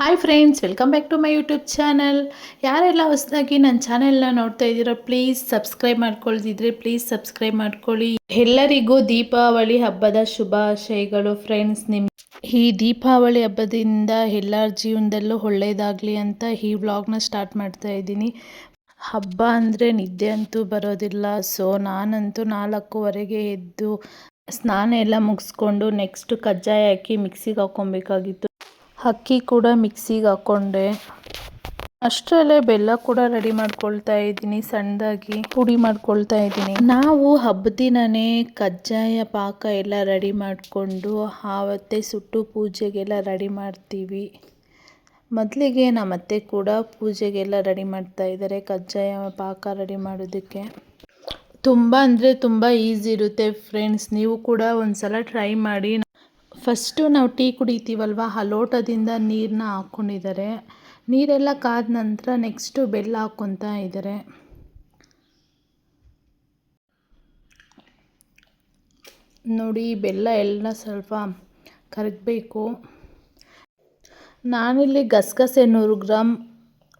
Hi friends welcome back to my YouTube channel ಯಾರೆಲ್ಲ ಹೊಸದಾಗಿ ನನ್ನ ಚಾನೆಲ್ನ ನೋಡ್ತಾ ಇದ್ದೀರೋ ಪ್ಲೀಸ್ ಸಬ್ಸ್ಕ್ರೈಬ್ ಮಾಡ್ಕೊಳ್ದಿದ್ರೆ ಪ್ಲೀಸ್ ಸಬ್ಸ್ಕ್ರೈಬ್ ಮಾಡ್ಕೊಳ್ಳಿ. ಎಲ್ಲರಿಗೂ ದೀಪಾವಳಿ ಹಬ್ಬದ ಶುಭಾಶಯಗಳು ಫ್ರೆಂಡ್ಸ್ ನಿಮ್ಮ ಈ ದೀಪಾವಳಿ ಹಬ್ಬದಿಂದ ಎಲ್ಲರ ಜೀವನದಲ್ಲೂ ಒಳ್ಳೆಯದಾಗಲಿ ಅಂತ ಈ ವ್ಲಾಗ್ನ ಸ್ಟಾರ್ಟ್ ಮಾಡ್ತಾ ಇದ್ದೀನಿ. ಹಬ್ಬ ಅಂದರೆ ನಿದ್ದೆ ಅಂತೂ ಬರೋದಿಲ್ಲ ಸೊ ನಾನಂತೂ ನಾಲ್ಕೂವರೆಗೆ ಎದ್ದು ಸ್ನಾನ ಎಲ್ಲ ಮುಗಿಸ್ಕೊಂಡು ನೆಕ್ಸ್ಟ್ ಕಜ್ಜಾಯ ಹಾಕಿ ಮಿಕ್ಸಿಗೆ ಹಾಕ್ಕೊಬೇಕಾಗಿತ್ತು. ಅಕ್ಕಿ ಕೂಡ ಮಿಕ್ಸಿಗೆ ಹಾಕ್ಕೊಂಡೆ ಅಷ್ಟರಲ್ಲೇ ಬೆಲ್ಲ ಕೂಡ ರೆಡಿ ಮಾಡ್ಕೊಳ್ತಾ ಇದ್ದೀನಿ, ಸಣ್ಣದಾಗಿ ಪುಡಿ ಮಾಡ್ಕೊಳ್ತಾ ಇದ್ದೀನಿ. ನಾವು ಹಬ್ಬದ ದಿನನೇ ಕಜ್ಜಾಯ ಪಾಕ ಎಲ್ಲ ರೆಡಿ ಮಾಡಿಕೊಂಡು ಆವತ್ತೆ ಸುಟ್ಟು ಪೂಜೆಗೆಲ್ಲ ರೆಡಿ ಮಾಡ್ತೀವಿ. ಮೊದಲಿಗೆ ನಮ್ಮ ಅತ್ತೆ ಕೂಡ ಪೂಜೆಗೆಲ್ಲ ರೆಡಿ ಮಾಡ್ತಾ ಇದ್ದಾರೆ, ಕಜ್ಜಾಯ ಪಾಕ ರೆಡಿ ಮಾಡೋದಕ್ಕೆ. ತುಂಬ ಅಂದರೆ ತುಂಬ ಈಸಿ ಇರುತ್ತೆ ಫ್ರೆಂಡ್ಸ್, ನೀವು ಕೂಡ ಒಂದು ಸಲ ಟ್ರೈ ಮಾಡಿ. ಫಸ್ಟು ನಾವು ಟೀ ಕುಡಿತೀವಲ್ವ? ಆ ಲೋಟದಿಂದ ನೀರನ್ನ ಹಾಕ್ಕೊಂಡಿದ್ದಾರೆ. ನೀರೆಲ್ಲ ಕಾದ ನಂತರ ನೆಕ್ಸ್ಟು ಬೆಲ್ಲ ಹಾಕ್ಕೊತಾ ಇದ್ದಾರೆ. ನೋಡಿ, ಬೆಲ್ಲ ಎಲ್ಲ ಸ್ವಲ್ಪ ಕರಗಬೇಕು. ನಾನಿಲ್ಲಿ ಗಸಗಸೆ ನೂರು ಗ್ರಾಮ್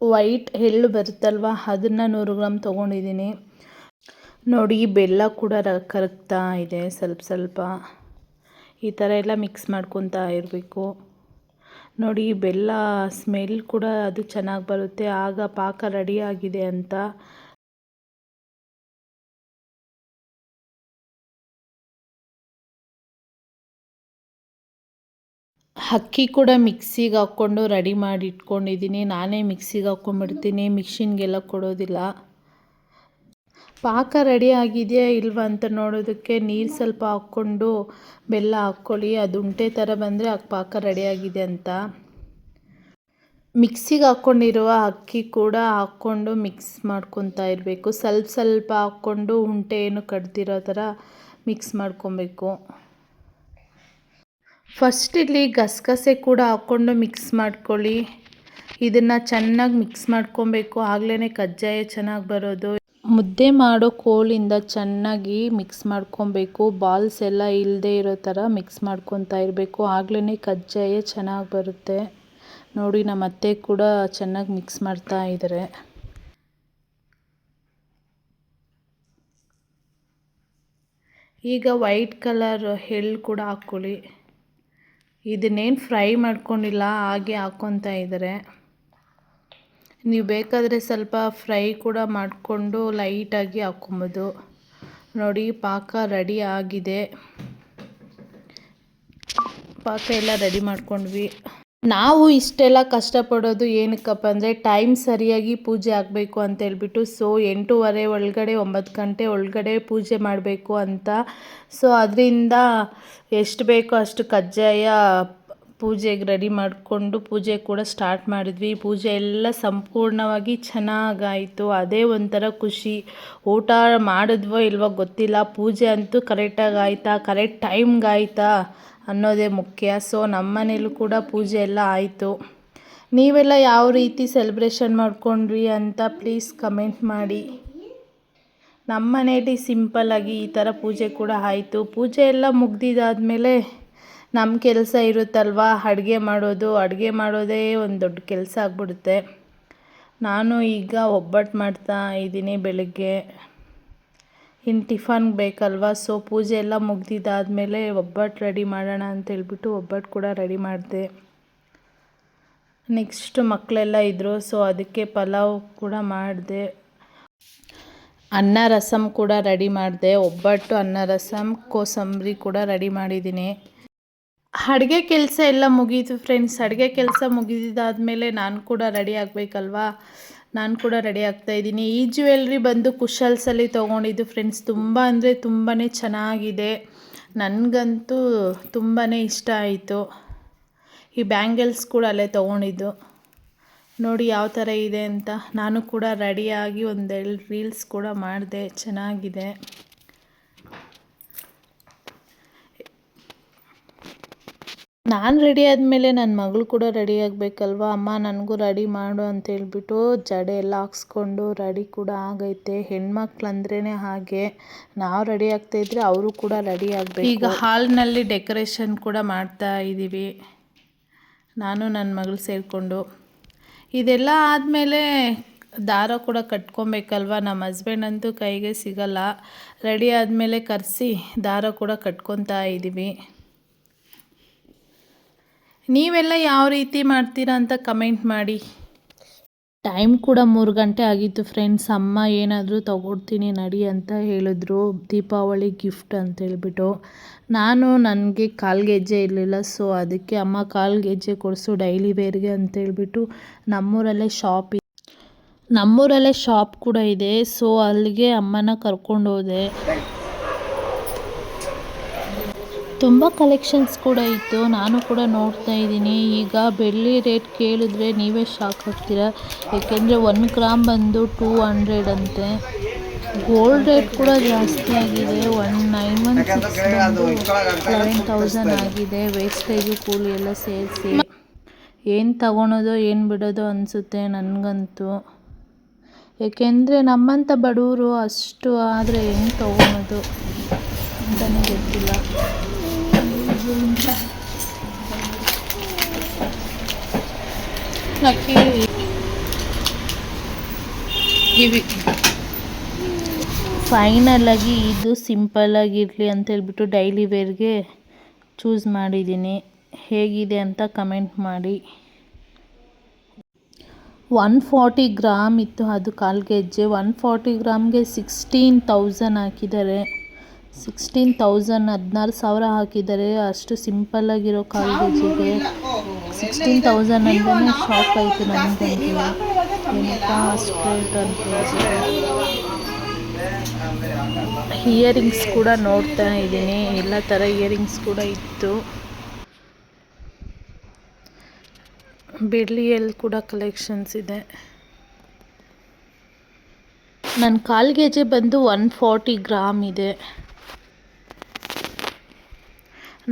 ವೈಟ್ ಎಳ್ಳು ಬರುತ್ತಲ್ವ? ಅದನ್ನು ನೂರು ಗ್ರಾಮ್ ತೊಗೊಂಡಿದ್ದೀನಿ. ನೋಡಿ, ಬೆಲ್ಲ ಕೂಡ ಕರಗ್ತಾ ಇದೆ ಸ್ವಲ್ಪ ಸ್ವಲ್ಪ. ಈ ಥರ ಎಲ್ಲ ಮಿಕ್ಸ್ ಮಾಡ್ಕೊತಾ ಇರಬೇಕು. ನೋಡಿ, ಬೆಲ್ಲ ಸ್ಮೆಲ್ ಕೂಡ ಅದು ಚೆನ್ನಾಗಿ ಬರುತ್ತೆ. ಆಗ ಪಾಕ ರೆಡಿಯಾಗಿದೆ ಅಂತ. ಅಕ್ಕಿ ಕೂಡ ಮಿಕ್ಸಿಗೆ ಹಾಕ್ಕೊಂಡು ರೆಡಿ ಮಾಡಿ ಇಟ್ಕೊಂಡಿದ್ದೀನಿ. ನಾನೇ ಮಿಕ್ಸಿಗೆ ಹಾಕ್ಕೊಂಡ್ಬಿಡ್ತೀನಿ. ಮಿಕ್ಸಿನ್ಗೆಲ್ಲ ಕೊಡೋದಿಲ್ಲ. ಪಾಕ ರೆಡಿ ಆಗಿದೆಯಾ ಇಲ್ವ ಅಂತ ನೋಡೋದಕ್ಕೆ ನೀರು ಸ್ವಲ್ಪ ಹಾಕ್ಕೊಂಡು ಬೆಲ್ಲ ಹಾಕ್ಕೊಳ್ಳಿ. ಅದು ಉಂಟೆ ಥರ ಬಂದರೆ ಆ ಪಾಕ ರೆಡಿಯಾಗಿದೆ ಅಂತ. ಮಿಕ್ಸಿಗೆ ಹಾಕ್ಕೊಂಡಿರುವ ಅಕ್ಕಿ ಕೂಡ ಹಾಕ್ಕೊಂಡು ಮಿಕ್ಸ್ ಮಾಡ್ಕೊತಾ ಇರಬೇಕು. ಸ್ವಲ್ಪ ಸ್ವಲ್ಪ ಹಾಕ್ಕೊಂಡು ಉಂಟೆ ಏನು ಕಡ್ದಿರೋ ಥರ ಮಿಕ್ಸ್ ಮಾಡ್ಕೊಬೇಕು. ಫಸ್ಟ್ ಇಲ್ಲಿ ಗಸಗಸೆ ಕೂಡ ಹಾಕ್ಕೊಂಡು ಮಿಕ್ಸ್ ಮಾಡ್ಕೊಳ್ಳಿ. ಇದನ್ನು ಚೆನ್ನಾಗಿ ಮಿಕ್ಸ್ ಮಾಡ್ಕೊಬೇಕು. ಆಗಲೇ ಕಜ್ಜಾಯ ಚೆನ್ನಾಗಿ ಬರೋದು. ಮುದ್ದೆ ಮಾಡೋ ಕೋಲಿಂದ ಚೆನ್ನಾಗಿ ಮಿಕ್ಸ್ ಮಾಡ್ಕೊಬೇಕು. ಬಾಲ್ಸ್ ಎಲ್ಲ ಇಲ್ಲದೆ ಇರೋ ಥರ ಮಿಕ್ಸ್ ಮಾಡ್ಕೊತಾ ಇರಬೇಕು. ಆಗ್ಲೇ ಕಜ್ಜಾಯ ಚೆನ್ನಾಗಿ ಬರುತ್ತೆ. ನೋಡಿ, ನಮ್ಮ ಅತ್ತೆ ಕೂಡ ಚೆನ್ನಾಗಿ ಮಿಕ್ಸ್ ಮಾಡ್ತಾ ಇದ್ದಾರೆ ಈಗ ವೈಟ್ ಕಲರ್ ಎಳ್ಳು ಕೂಡ ಹಾಕ್ಕೊಳ್ಳಿ. ಇದನ್ನೇನು ಫ್ರೈ ಮಾಡ್ಕೊಂಡಿಲ್ಲ, ಹಾಗೆ ಹಾಕ್ಕೊತಾ ಇದ್ದಾರೆ ನೀವು ಬೇಕಾದರೆ ಸ್ವಲ್ಪ ಫ್ರೈ ಕೂಡ ಮಾಡಿಕೊಂಡು ಲೈಟಾಗಿ ಹಾಕ್ಕೊಬೋದು. ನೋಡಿ, ಪಾಕ ರೆಡಿ ಆಗಿದೆ. ಪಾಕ ಎಲ್ಲ ರೆಡಿ ಮಾಡ್ಕೊಂಡ್ವಿ. ನಾವು ಇಷ್ಟೆಲ್ಲ ಕಷ್ಟಪಡೋದು ಏನಕ್ಕಪ್ಪ ಅಂದರೆ ಟೈಮ್ ಸರಿಯಾಗಿ ಪೂಜೆ ಆಗಬೇಕು ಅಂತ ಹೇಳ್ಬಿಟ್ಟು, ಸೊ ಎಂಟೂವರೆ ಒಳಗಡೆ, ಒಂಬತ್ತು ಗಂಟೆ ಒಳಗಡೆ ಪೂಜೆ ಮಾಡಬೇಕು ಅಂತ. ಸೊ, ಅದರಿಂದ ಎಷ್ಟು ಬೇಕೋ ಅಷ್ಟು ಕಜ್ಜಾಯ ಪೂಜೆಗೆ ರೆಡಿ ಮಾಡಿಕೊಂಡು ಪೂಜೆ ಕೂಡ ಸ್ಟಾರ್ಟ್ ಮಾಡಿದ್ವಿ. ಪೂಜೆ ಎಲ್ಲ ಸಂಪೂರ್ಣವಾಗಿ ಚೆನ್ನಾಗಾಯಿತು. ಅದೇ ಒಂಥರ ಖುಷಿ. ಊಟ ಮಾಡಿದ್ವೋ ಇಲ್ವೋ ಗೊತ್ತಿಲ್ಲ. ಪೂಜೆ ಅಂತೂ ಕರೆಕ್ಟಾಗಿ ಆಯಿತಾ? ಕರೆಕ್ಟ್ ಟೈಮ್ಗೆ ಆಯಿತಾ ಅನ್ನೋದೇ ಮುಖ್ಯ. ಸೊ ನಮ್ಮ ಮನೇಲೂ ಕೂಡ ಪೂಜೆ ಎಲ್ಲ ಆಯಿತು. ನೀವೆಲ್ಲ ಯಾವ ರೀತಿ ಸೆಲೆಬ್ರೇಷನ್ ಮಾಡ್ಕೊಂಡ್ರಿ ಅಂತ ಪ್ಲೀಸ್ ಕಮೆಂಟ್ ಮಾಡಿ. ನಮ್ಮ ಮನೇಲಿ ಸಿಂಪಲ್ಲಾಗಿ ಈ ಥರ ಪೂಜೆ ಕೂಡ ಆಯಿತು. ಪೂಜೆ ಎಲ್ಲ ಮುಗ್ದಿದ್ದಾದಮೇಲೆ ನಮ್ಮ ಕೆಲಸ ಇರುತ್ತಲ್ವ? ಅಡುಗೆ ಮಾಡೋದು, ಅಡುಗೆ ಮಾಡೋದೇ ಒಂದು ದೊಡ್ಡ ಕೆಲಸ ಆಗ್ಬಿಡುತ್ತೆ. ನಾನು ಈಗ ಒಬ್ಬಟ್ಟು ಮಾಡ್ತಾ ಇದ್ದೀನಿ ಬೆಳಗ್ಗೆ. ಇನ್ನು ಟಿಫನ್ ಬೇಕಲ್ವ? ಸೊ ಪೂಜೆ ಎಲ್ಲ ಮುಗ್ದಿದ್ದಾದಮೇಲೆ ಒಬ್ಬಟ್ಟು ರೆಡಿ ಮಾಡೋಣ ಅಂತೇಳ್ಬಿಟ್ಟು ಒಬ್ಬಟ್ಟು ಕೂಡ ರೆಡಿ ಮಾಡಿದೆ. ನೆಕ್ಸ್ಟ್ ಮಕ್ಕಳೆಲ್ಲ ಇದ್ದರು ಸೊ ಅದಕ್ಕೆ ಪಲಾವ್ ಕೂಡ ಮಾಡಿದೆ. ಅನ್ನ ರಸಮ್ ಕೂಡ ರೆಡಿ ಮಾಡಿದೆ. ಒಬ್ಬಟ್ಟು, ಅನ್ನ ರಸಮ್ ಕೋಸಂಬರಿ ಕೂಡ ರೆಡಿ ಮಾಡಿದ್ದೀನಿ. ಅಡುಗೆ ಕೆಲಸ ಎಲ್ಲ ಮುಗೀತು ಫ್ರೆಂಡ್ಸ್ ಅಡುಗೆ ಕೆಲಸ ಮುಗಿದಾದ್ಮೇಲೆ ನಾನು ಕೂಡ ರೆಡಿ ಆಗಬೇಕಲ್ವಾ? ನಾನು ಕೂಡ ರೆಡಿ ಆಗ್ತಾ ಇದ್ದೀನಿ. ಈ ಜ್ಯುವೆಲ್ರಿ ಬಂದು ಕುಶಲ್ಸಲ್ಲಿ ತೊಗೊಂಡಿದ್ದು ಫ್ರೆಂಡ್ಸ್ ತುಂಬ ಅಂದರೆ ತುಂಬಾ ಚೆನ್ನಾಗಿದೆ. ನನಗಂತೂ ತುಂಬಾ ಇಷ್ಟ ಆಯಿತು. ಈ ಬ್ಯಾಂಗಲ್ಸ್ ಕೂಡ ಅಲ್ಲೇ ತೊಗೊಂಡಿದ್ದು. ನೋಡಿ ಯಾವ ಥರ ಇದೆ ಅಂತ. ನಾನು ಕೂಡ ರೆಡಿಯಾಗಿ ಒಂದೆರಡು ರೀಲ್ಸ್ ಕೂಡ ಮಾಡಿದೆ. ಚೆನ್ನಾಗಿದೆ. ನಾನು ರೆಡಿ ಆದಮೇಲೆ ನನ್ನ ಮಗಳು ಕೂಡ ರೆಡಿ ಆಗಬೇಕಲ್ವ? ಅಮ್ಮ ನನಗೂ ರೆಡಿ ಮಾಡು ಅಂತ ಹೇಳ್ಬಿಟ್ಟು ಜಡೆ ಎಲ್ಲ ಹಾಕ್ಸ್ಕೊಂಡು ರೆಡಿ ಕೂಡ ಆಗೈತೆ. ಹೆಣ್ಮಕ್ಳು ಅಂದ್ರೇ ಹಾಗೆ. ನಾವು ರೆಡಿ ಆಗ್ತಾ ಇದ್ರೆ ಅವರು ಕೂಡ ರೆಡಿ ಆಗಬೇಕು. ಈಗ ಹಾಲ್ನಲ್ಲಿ ಡೆಕೋರೇಷನ್ ಕೂಡ ಮಾಡ್ತಾ ಇದ್ದೀವಿ ನಾನು ನನ್ನ ಮಗಳು ಸೇರಿಕೊಂಡು. ಇದೆಲ್ಲ ಆದಮೇಲೆ ದಾರ ಕೂಡ ಕಟ್ಕೊಬೇಕಲ್ವ? ನಮ್ಮ ಹಸ್ಬೆಂಡ್ ಅಂತೂ ಕೈಗೆ ಸಿಗಲ್ಲ. ರೆಡಿ ಆದಮೇಲೆ ಕರೆಸಿ ದಾರ ಕೂಡ ಕಟ್ಕೊತಾ ಇದ್ದೀವಿ ನೀವೆಲ್ಲ ಯಾವ ರೀತಿ ಮಾಡ್ತೀರಾ ಅಂತ ಕಮೆಂಟ್ ಮಾಡಿ. ಟೈಮ್ ಕೂಡ ಮೂರು ಗಂಟೆ ಆಗಿತ್ತು ಫ್ರೆಂಡ್ಸ್. ಅಮ್ಮ ಏನಾದರೂ ತಗೊಡ್ತೀನಿ, ನಡಿ ಅಂತ ಹೇಳಿದ್ರು. ದೀಪಾವಳಿ ಗಿಫ್ಟ್ ಅಂತ ಹೇಳ್ಬಿಟ್ಟು. ನಾನು, ನನಗೆ ಕಾಲು ಗೆಜ್ಜೆ ಇರಲಿಲ್ಲ, ಸೊ ಅದಕ್ಕೆ ಅಮ್ಮ ಕಾಲು ಗೆಜ್ಜೆ ಕೊಡಿಸು, ಡೈಲಿ ವೇರ್ಗೆ ಅಂತ ಹೇಳ್ಬಿಟ್ಟು ನಮ್ಮೂರಲ್ಲೇ ಶಾಪ್ ನಮ್ಮೂರಲ್ಲೇ ಶಾಪ್ ಕೂಡ ಇದೆ. ಸೊ ಅಲ್ಲಿಗೆ ಅಮ್ಮನ ಕರ್ಕೊಂಡು ಹೋದೆ. ತುಂಬ ಕಲೆಕ್ಷನ್ಸ್ ಕೂಡ ಇತ್ತು. ನಾನು ಕೂಡ ನೋಡ್ತಾ ಇದ್ದೀನಿ. ಈಗ ಬೆಳ್ಳಿ ರೇಟ್ ಕೇಳಿದ್ರೆ ನೀವೇ ಶಾಕ್ ಆಗ್ತೀರಾ. ಏಕೆಂದರೆ ಒನ್ ಗ್ರಾಮ್ ಬಂದು ಟೂ ಹಂಡ್ರೆಡ್ ಅಂತೆ. ಗೋಲ್ಡ್ ರೇಟ್ ಕೂಡ ಜಾಸ್ತಿ ಆಗಿದೆ. ಒನ್ ನೈನ್ ಒನ್ ಸಿಕ್ಸ್ ಬಂದು ಲೆವೆನ್ ತೌಸಂಡ್ ಆಗಿದೆ. ವೇಸ್ಟೇಜು ಕೂಲಿ ಎಲ್ಲ ಸೇರಿಸಿ. ಏನು ತಗೊಳೋದು, ಏನು ಬಿಡೋದು ಅನಿಸುತ್ತೆ ನನಗಂತೂ. ಏಕೆಂದರೆ ನಮ್ಮಂಥ ಬಡವರು ಅಷ್ಟು ಆದರೆ ಹೆಂಗೆ ತೊಗೊಳೋದು ಅಂತಲೇ ಗೊತ್ತಿಲ್ಲ. ಲಕ್ಕಿ ಇವಿ ಫೈನಲಾಗಿ ಇದು ಸಿಂಪಲ್ಲಾಗಿರಲಿ ಅಂತ ಹೇಳ್ಬಿಟ್ಟು ಡೈಲಿ ವೇರ್ಗೆ ಚೂಸ್ ಮಾಡಿದ್ದೀನಿ. ಹೇಗಿದೆ ಅಂತ ಕಮೆಂಟ್ ಮಾಡಿ. ಒನ್ ಫಾರ್ಟಿ ಗ್ರಾಮ್ ಇತ್ತು, ಅದು ಕಾಲು ಗೆಜ್ಜೆ. ಒನ್ ಫಾರ್ಟಿ ಗ್ರಾಮ್ಗೆ ಸಿಕ್ಸ್ಟೀನ್ ತೌಸಂಡ್ ಹಾಕಿದ್ದಾರೆ. ಸಿಕ್ಸ್ಟೀನ್ ತೌಸಂಡ್ ಹದಿನಾರು ಸಾವಿರ ಹಾಕಿದ್ದಾರೆ. ಅಷ್ಟು ಸಿಂಪಲ್ಲಾಗಿರೋ ಕಾಲು ಗೆಜ್ಜೆಗೆ. ಸಿಕ್ಸ್ಟೀನ್ ತೌಸಂಡ್ ಅಂದ್ರೆ ಶಾಕ್ ಆಯಿತು ನನಗೆ ಏನಪ್ಪ ಅಂತ ಇಯರಿಂಗ್ಸ್ ಕೂಡ ನೋಡ್ತಾ ಇದ್ದೀನಿ. ಎಲ್ಲ ಥರ ಇಯರಿಂಗ್ಸ್ ಕೂಡ ಇತ್ತು. ಬೆಳ್ಳಿಯಲ್ಲಿ ಕೂಡ ಕಲೆಕ್ಷನ್ಸ್ ಇದೆ. ನನ್ನ ಕಾಲ್ಗೆಜೆ ಬಂದು ಒನ್ ಫಾರ್ಟಿ ಗ್ರಾಮ್ ಇದೆ.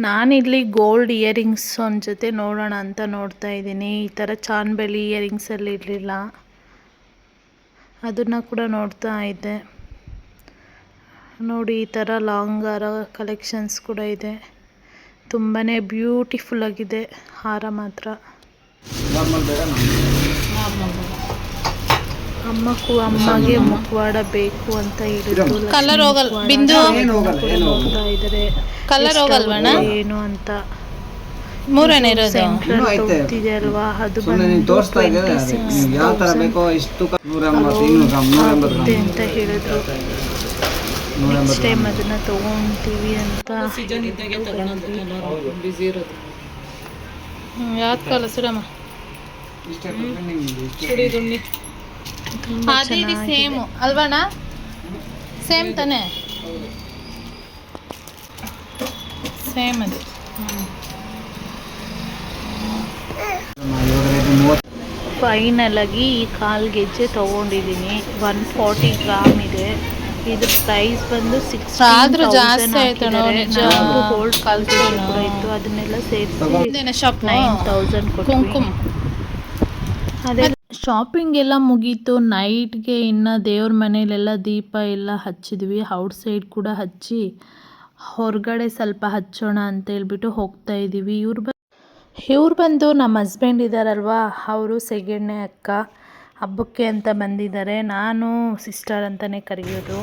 ನಾನಿಲ್ಲಿ ಗೋಲ್ಡ್ ಇಯರಿಂಗ್ಸ್ ಒಂದು ಜೊತೆ ನೋಡೋಣ ಅಂತ ನೋಡ್ತಾ ಇದ್ದೀನಿ. ಈ ಥರ ಚಾನ್ಬೆಲಿ ಇಯರಿಂಗ್ಸಲ್ಲಿ ಇರಲಿಲ್ಲ. ಅದನ್ನು ಕೂಡ ನೋಡ್ತಾ ಇದ್ದೆ. ನೋಡಿ ಈ ಥರ ಲಾಂಗ್ ಹಾರ ಕಲೆಕ್ಷನ್ಸ್ ಕೂಡ ಇದೆ. ತುಂಬಾ ಬ್ಯೂಟಿಫುಲ್ ಆಗಿದೆ ಹಾರ ಮಾತ್ರ. ಅಮ್ಮಕ್ಕೂ ಅಮ್ಮಗೆ ಮುಖವಾಡ ಬೇಕು ಅಂತ ಹೇಳಿದ್ರು ಕಲರ್ ಹೋಗಲ್ಲ ಬಿಂದು ನೋಡ್ತಾ ಇದ್ದಾರೆ ಕಲರ್ ಹೋಗಲ್ವಣ್ಣ? ಏನು ಅಂತ. ಮೂರನೇ ಇರೋದು. ಅಲ್ವಾ? ಅದು ಬಂದು ಆಗುತ್ತೆ ಗ್ರಾಮ್. ಅಂತ ಹೇಳಿದ್ರು. ನೆಕ್ಸ್ಟ್ ಟೈಮ್ ಅದನ್ನ ತಗೊಂತೀವಿ ಅಂತ ಯಾವ್ದು ಕಲರ್ ಅದೇ ಸೇಮ್ ಅಲ್ವಣ್ಣ? ಸೇಮ್ ತಾನೆ? ಸೇಮ್ ಅದು. ಫೈನಲ್ ಆಗಿ ಈ ಕಾಲ್ ಗೆಜ್ಜೆ ತಗೊಂಡಿದ್ದೀನಿ. ಒನ್ ಫಾರ್ಟಿ ಗ್ರಾಮ್ ಇದೆ. ಇದು ಪ್ರೈಸ್ ಬಂದು ಸಿಕ್ಸ್ ಆದ್ರೂ ಜಾಸ್ತಿ ಆಯ್ತು. ಗೋಲ್ಡ್ ಕಾಲ್ ಇತ್ತು. ಅದನ್ನೆಲ್ಲ ಸೇರಿಸಿ ನೈನ್ ತೌಸಂಡ್ ಕುಂಕುಮ. ಅದೇ. ಶಾಪಿಂಗ್ ಎಲ್ಲ ಮುಗೀತು. ನೈಟ್ಗೆ ಇನ್ನು ದೇವ್ರ ಮನೇಲೆಲ್ಲ ದೀಪ ಎಲ್ಲ ಹಚ್ಚಿದ್ವಿ. ಔಟ್ ಸೈಡ್ ಕೂಡ ಹಚ್ಚಿ ಹೊರಗಡೆ ಸ್ವಲ್ಪ ಹಚ್ಚೋಣ ಅಂತ ಹೇಳ್ಬಿಟ್ಟು ಹೋಗ್ತಾ ಇದ್ದೀವಿ. ಇವ್ರು ಬ ಇವ್ರು ಬಂದು ನಮ್ಮ ಹಸ್ಬೆಂಡ್ ಇದ್ದಾರಲ್ವಾ ಅವರು ಸೆಗೆಣ್ಣೆ, ಅಕ್ಕ, ಹಬ್ಬಕ್ಕೆ ಅಂತ ಬಂದಿದ್ದಾರೆ. ನಾನು ಸಿಸ್ಟರ್ ಅಂತಲೇ ಕರೆಯೋದು.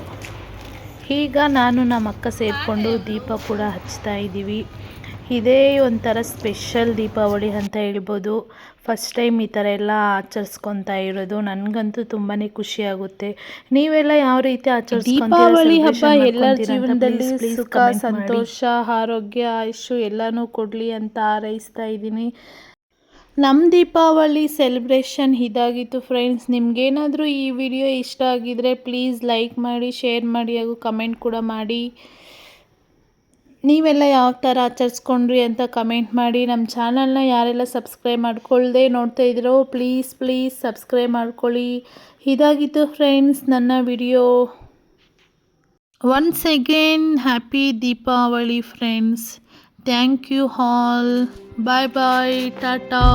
ಈಗ ನಾನು ನಮ್ಮ ಅಕ್ಕ ಸೇರಿಕೊಂಡು ದೀಪ ಕೂಡ ಹಚ್ತಾ ಇದ್ದೀವಿ. ಇದೇ ಒಂಥರ ಸ್ಪೆಷಲ್ ದೀಪಾವಳಿ ಅಂತ ಹೇಳ್ಬೋದು. ಫಸ್ಟ್ ಟೈಮ್ ಈ ಥರ ಎಲ್ಲ ಆಚರಿಸ್ಕೊತಾ ಇರೋದು. ನನಗಂತೂ ತುಂಬಾ ಖುಷಿ ಆಗುತ್ತೆ. ನೀವೆಲ್ಲ ಯಾವ ರೀತಿ ದೀಪಾವಳಿ ಹಬ್ಬ ಎಲ್ಲರ ಜೀವನದಲ್ಲಿ ಸುಖ ಸಂತೋಷ ಆರೋಗ್ಯ ಆಯುಷು ಎಲ್ಲನೂ ಕೊಡಲಿ ಅಂತ ಹಾರೈಸ್ತಾ ಇದ್ದೀನಿ. ನಮ್ಮ ದೀಪಾವಳಿ ಸೆಲೆಬ್ರೇಷನ್ ಇದಾಗಿತ್ತು ಫ್ರೆಂಡ್ಸ್ ನಿಮಗೇನಾದರೂ ಈ ವಿಡಿಯೋ ಇಷ್ಟ ಆಗಿದರೆ ಪ್ಲೀಸ್ ಲೈಕ್ ಮಾಡಿ ಶೇರ್ ಮಾಡಿ ಹಾಗೂ ಕಮೆಂಟ್ ಕೂಡ ಮಾಡಿ. ನೀವೆಲ್ಲ ಯಾವ ಥರ ಆಚರಿಸ್ಕೊಂಡ್ರಿ ಅಂತ ಕಮೆಂಟ್ ಮಾಡಿ. ನಮ್ಮ ಚಾನಲ್ನ ಯಾರೆಲ್ಲ ಸಬ್ಸ್ಕ್ರೈಬ್ ಮಾಡ್ಕೊಳ್ಳದೆ ನೋಡ್ತಾ ಇದ್ದೀರೋ, ಪ್ಲೀಸ್ ಪ್ಲೀಸ್ ಸಬ್ಸ್ಕ್ರೈಬ್ ಮಾಡ್ಕೊಳ್ಳಿ. ಇದಾಗಿತ್ತು ಫ್ರೆಂಡ್ಸ್, ನನ್ನ video. Once again, happy Deepavali friends. Thank you all bye bye, tata.